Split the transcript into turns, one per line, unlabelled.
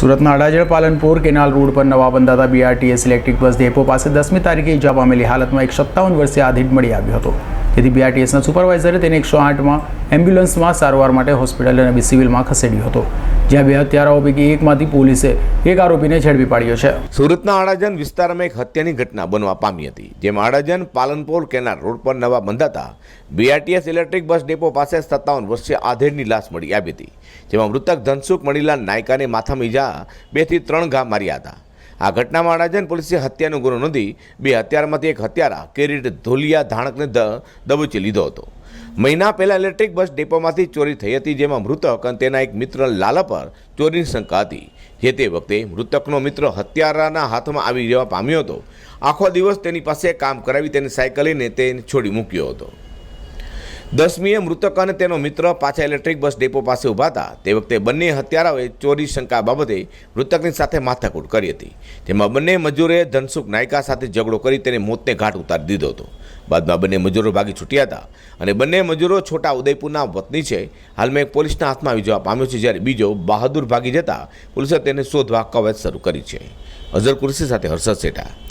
સુરતના Adajan Palanpur canal road પર નવા બંધાતા બીઆરટીએસ ઇલેક્ટ્રિક બસ ડેપો પાસે દસમી તારીખે ઇજા પામેલી હાલતમાં એક સત્તાવન વર્ષીય આધીડ મળી આવ્યો હતો. તેથી બીઆરટીએસના સુપરવાઇઝરે તેને એકસો આઠમાં એમ્બ્યુલન્સમાં સારવાર માટે હોસ્પિટલ અને સિવિલમાં ખસેડ્યો હતો. જ્યાં બે હત્યારાઓ પૈકી એકમાંથી પોલીસે એક આરોપીને ઝડપી પાડ્યો છે.
સુરતના આડાજન વિસ્તારમાં એક હત્યાની ઘટના બનવા પામી હતી, જેમાં આડાજન પાલનપોર કેનાલ રોડ પર નવા બંધાતા બીઆરટીએસ ઇલેક્ટ્રિક બસ ડેપો પાસે સત્તાવન વર્ષીય આધેડની લાશ મળી આવી હતી, જેમાં મૃતક ધનસુખ મણીલાલ નાયકાને માથામાં ઈજા બેથી ત્રણ ઘા માર્યા હતા. આ ઘટનામાં આડાજન પોલીસે હત્યાનો ગુનો નોંધી બે હત્યારામાંથી એક હત્યારા કેરીટ ધોલિયા ધાણકને દબોચી લીધો હતો. મહિના પહેલા ઇલેક્ટ્રિક બસ ડેપોમાંથી ચોરી થઈ હતી, જેમાં મૃતક અને તેના એક મિત્ર લાલા પર ચોરીની શંકા હતી. જે તે વખતે મૃતકનો મિત્ર હત્યારાના હાથમાં આવી જવા પામ્યો હતો. આખો દિવસ તેની પાસે કામ કરાવી તેની લઈને તેને છોડી મૂક્યો હતો. દસમીએ મૃતક અને તેનો મિત્ર પાછા ઇલેક્ટ્રિક બસ ડેપો પાસે ઊભા હતા. તે વખતે બંને હત્યારાઓએ ચોરી શંકા બાબતે મૃતકની સાથે માથાકૂટ કરી હતી. તેમાં બંને મજૂરે ધનસુખ નાયકા સાથે ઝઘડો કરી તેને મોતને ઘાટ ઉતારી દીધો હતો. બાદમાં બંને મજૂરો ભાગી છૂટ્યા હતા અને બંને મજૂરો છોટા ઉદયપુરના વતની છે. હાલમાં એક પોલીસના હાથમાં આવી જવા પામ્યો છે, જ્યારે બીજો બહાદુર ભાગી જતા પોલીસે તેને શોધવા કવાયત શરૂ કરી છે. અઝર કુરશી સાથે હર્ષદ શેઠા